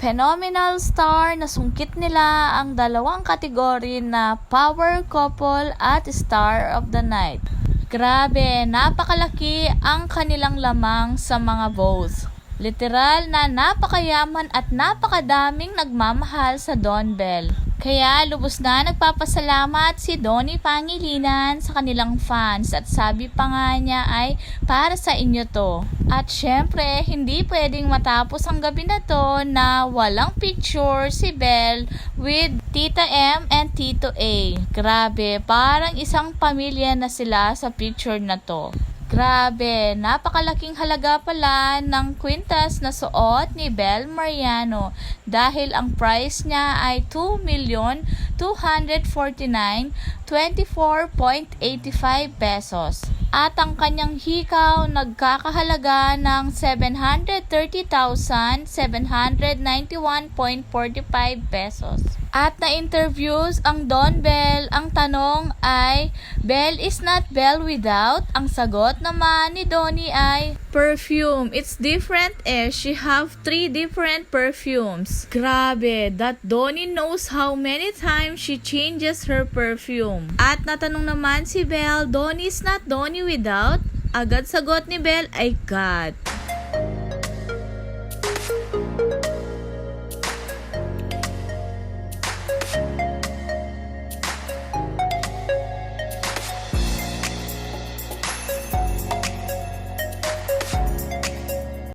Phenomenal star na sungkit nila ang dalawang kategory na Power Couple at Star of the Night. Grabe, napakalaki ang kanilang lamang sa mga votes. Literal na napakayaman at napakadaming nagmamahal sa Don Bell. Kaya lubos na nagpapasalamat si Donnie Pangilinan sa kanilang fans at sabi pa nga niya ay para sa inyo to. At syempre, hindi pwedeng matapos ang gabi na to na walang picture si Belle with Tita M and Tito A. Grabe, parang isang pamilya na sila sa picture na to. Grabe, napakalaking halaga pala ng kwintas na suot ni Bel Mariano dahil ang price niya ay 2,249,24.85 pesos. At ang kanyang hikaw nagkakahalaga ng 730,791.45 pesos. At na-interviews ang Don Bell. Ang tanong ay, Bell is not Bell without? Ang sagot naman ni Donnie ay, perfume. It's different eh. She have three different perfumes. Grabe, that Donnie knows how many times she changes her perfume. At natanong naman si Bell, Donnie is not Donnie without? Agad sagot ni Bell ay God.